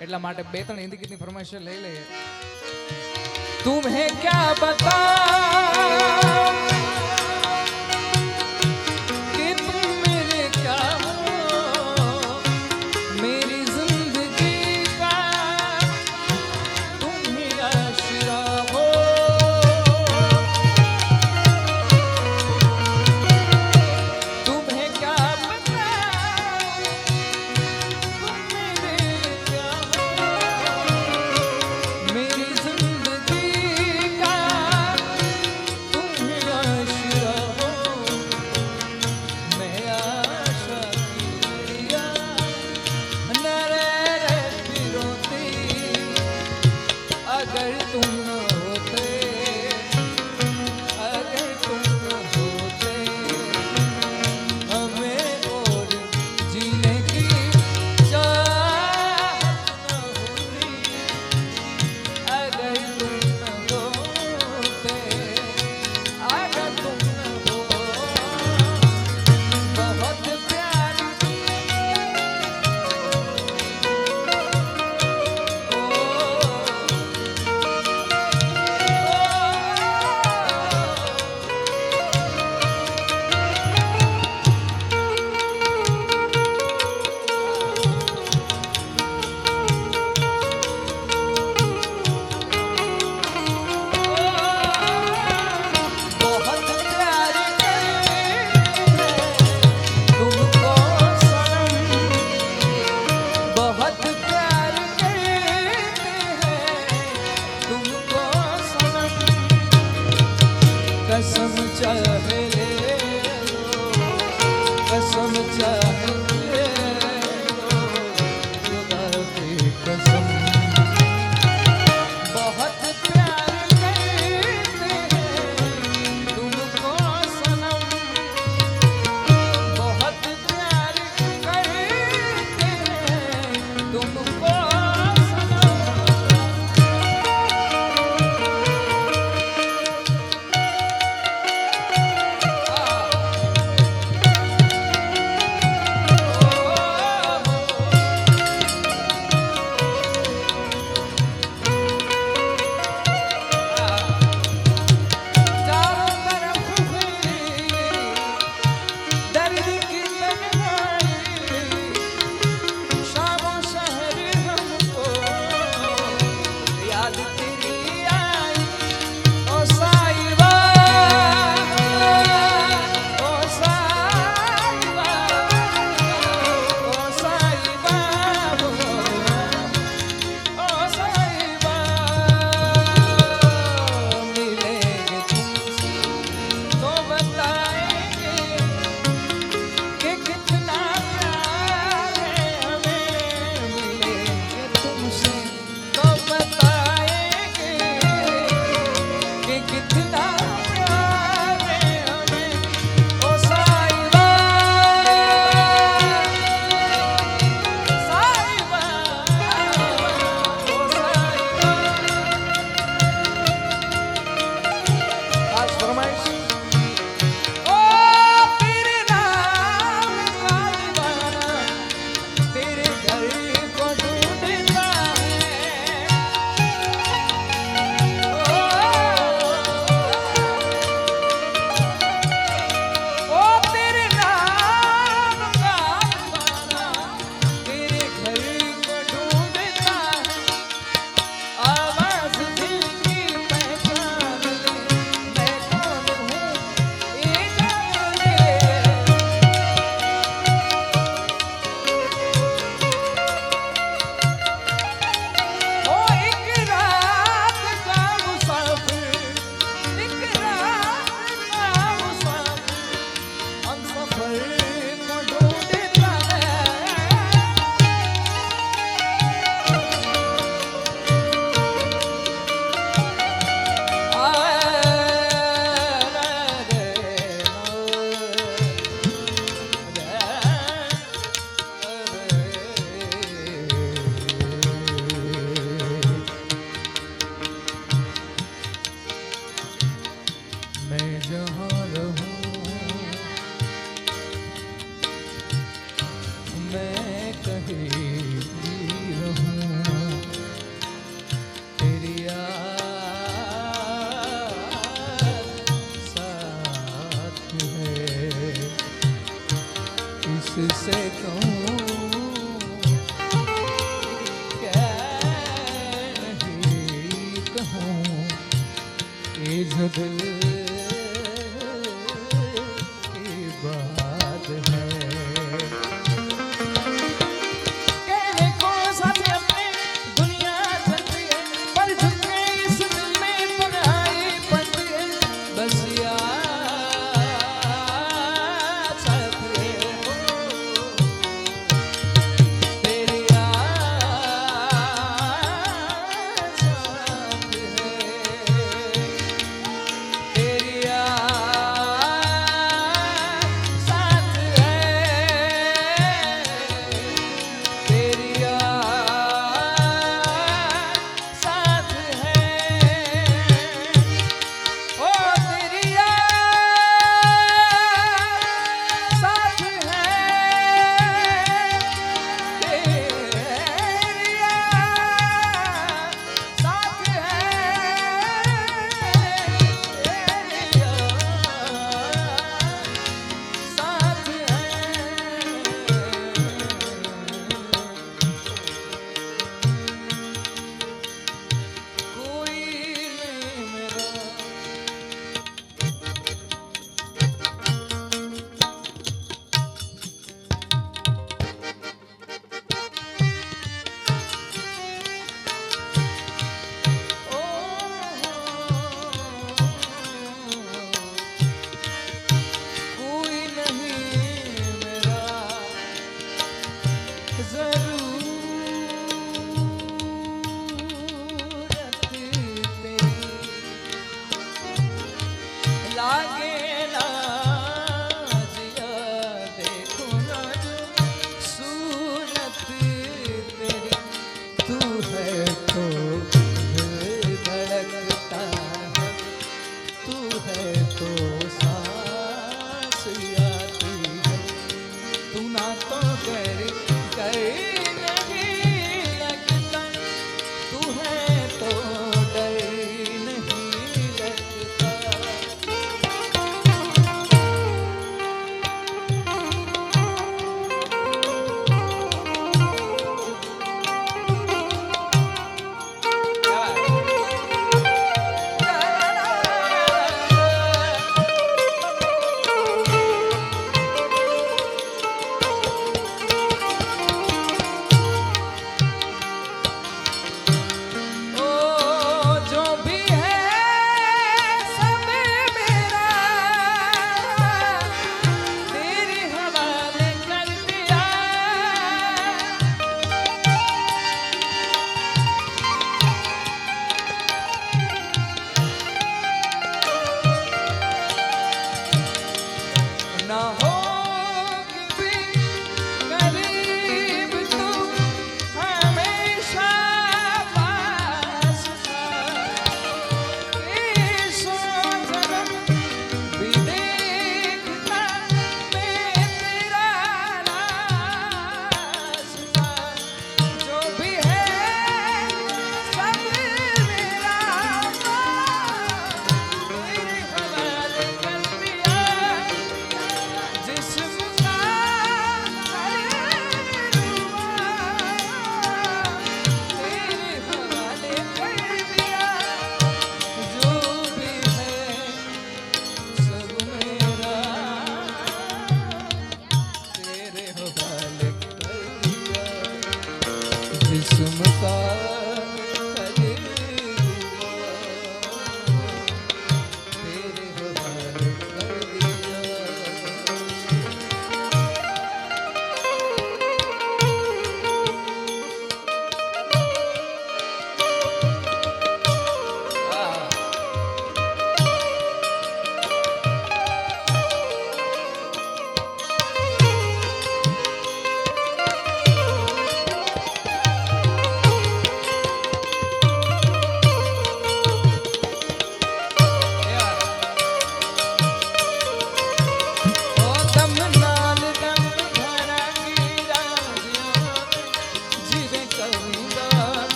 એટલા માટે બે ત્રણ હિન્દી ગીતની ફરમાઈશ લઈ લઈએ. તુમ્હે ક્યાં બતા? कसम चहले कसम चहले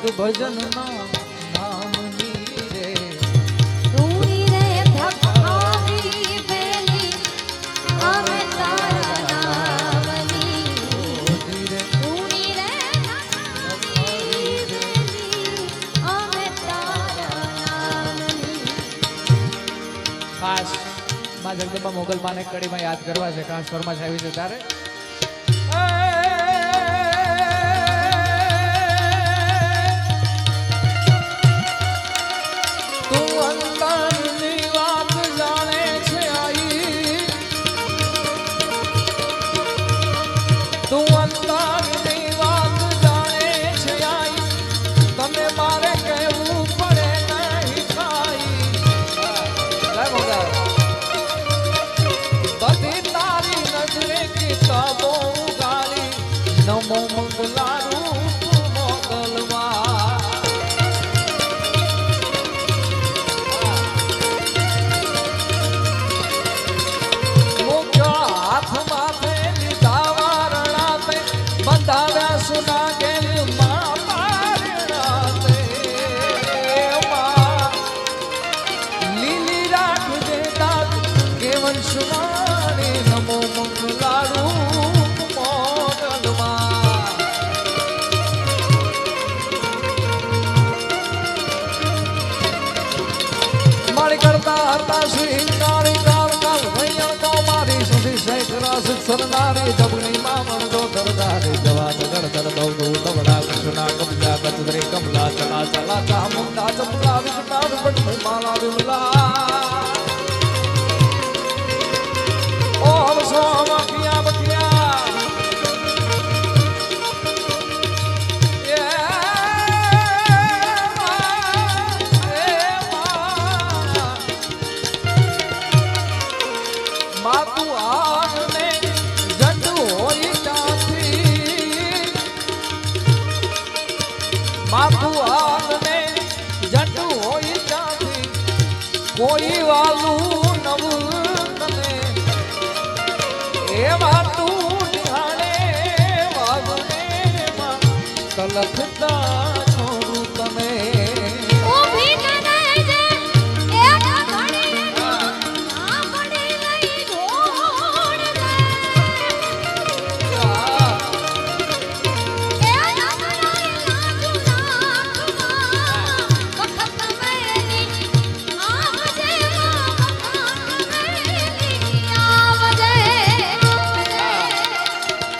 કંઈક ભજન નામની રે. તુરી રે ભક્તિ પેલી અમે તારા નામની. ધીરે તુરી રે ભક્તિ પેલી અમે તારા નામની. ખાસમાં જગદંબા મોગલ માને કડીમાં યાદ કરવા છે ખાસ ફરમાશ આવી છે તારે. મારી કરતા હતા કાળી કાળ કાળ ભૈયણ કાવ મારી સસી શેખરા સરદારી જબની મામણ જો દરદારી જવા જગડ દર દો દો તવડા કૃષ્ણા કમલા કચરે કમલા ચણા ચલા મુંડા ચપલા વિકટા વિપટ માલા વિમલા. ઓમ સોમ Salah Fitnah